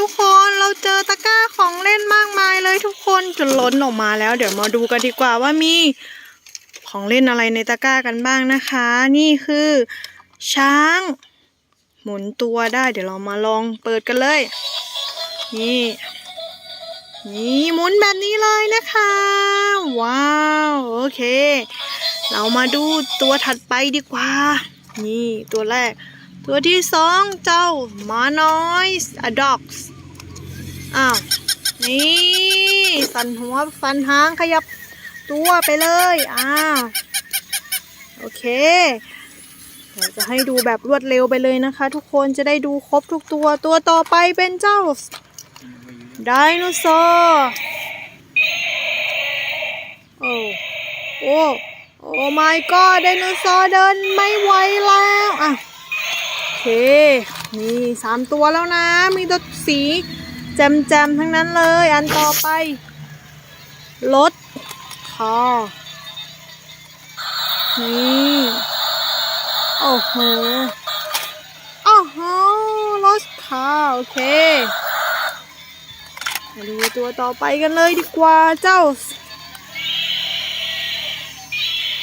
ทุกคนเราเจอตะกร้าของเล่นมากมายเลยทุกคนจนล้นออกมาแล้ว เดี๋ยวมาดูกันดีกว่าว่ามีของเล่นอะไรในตะกร้ากันบ้างนะคะ นี่คือ ช้าง หมุนตัวได้ เดี๋ยวเรามาลองเปิดกันเลย นี่นี่หมุนแบบนี้เลยนะคะ ว้าวโอเค เรามาดูตัวถัดไปดีกว่า นี่ตัวแรก ตัวที่สองเจ้าหมาน้อยอะด็อกส์อ้าว นี่สันหัวสันหางขยับตัวไปเลย อ้าว โอเคเดี๋ยวจะให้ดูแบบรวดเร็วไปเลยนะคะ ทุกคนจะได้ดูครบทุกตัวตัวต่อไปเป็นเจ้าไดโนเสาร์โอ้โอ้โอ้ my god ไดโนเสาร์เดินไม่ไหวแล้วอะ นี่สามตัวแล้วนะ มีตัวสีแจมๆทั้งนั้นเลย อันต่อไปรถคอนี่โอ้โหโอ้โหรถคาโอเคมาดูตัวต่อไปกันเลยดีกว่าเจ้า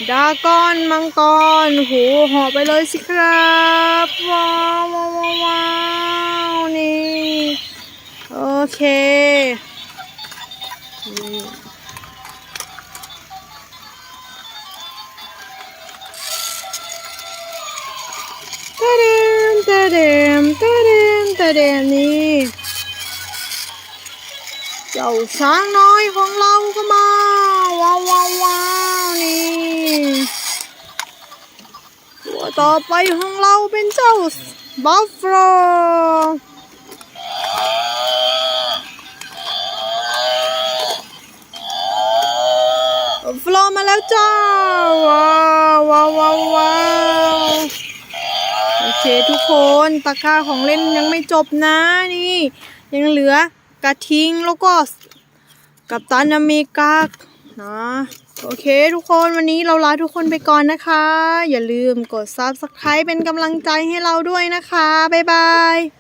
ดาก้อนมังกรโหหอไปเลยสิครับว้าวว้าวว้าวนี่โอเคตะเดมตะเดมตะเดมตะเดมนี่เจ้าช้างน้อยของเราก็มาว้าวว้าวว้าวนี่ ต่อไปของเราเป็นเจ้าบัฟฟาโลฟฟาโลมาแล้วจ้าว้าวว้าวว้าวว้าวโอเคทุกคนตะกร้าของเล่นยังไม่จบนะนี่ ยังเหลือกระทิงแล้วก็กับตันอเมริกานะ โอเคทุกคนวันนี้เราลาทุกคนไปก่อนนะคะ อย่าลืมกด Subscribe เป็นกำลังใจให้เราด้วยนะคะ บ๊ายบาย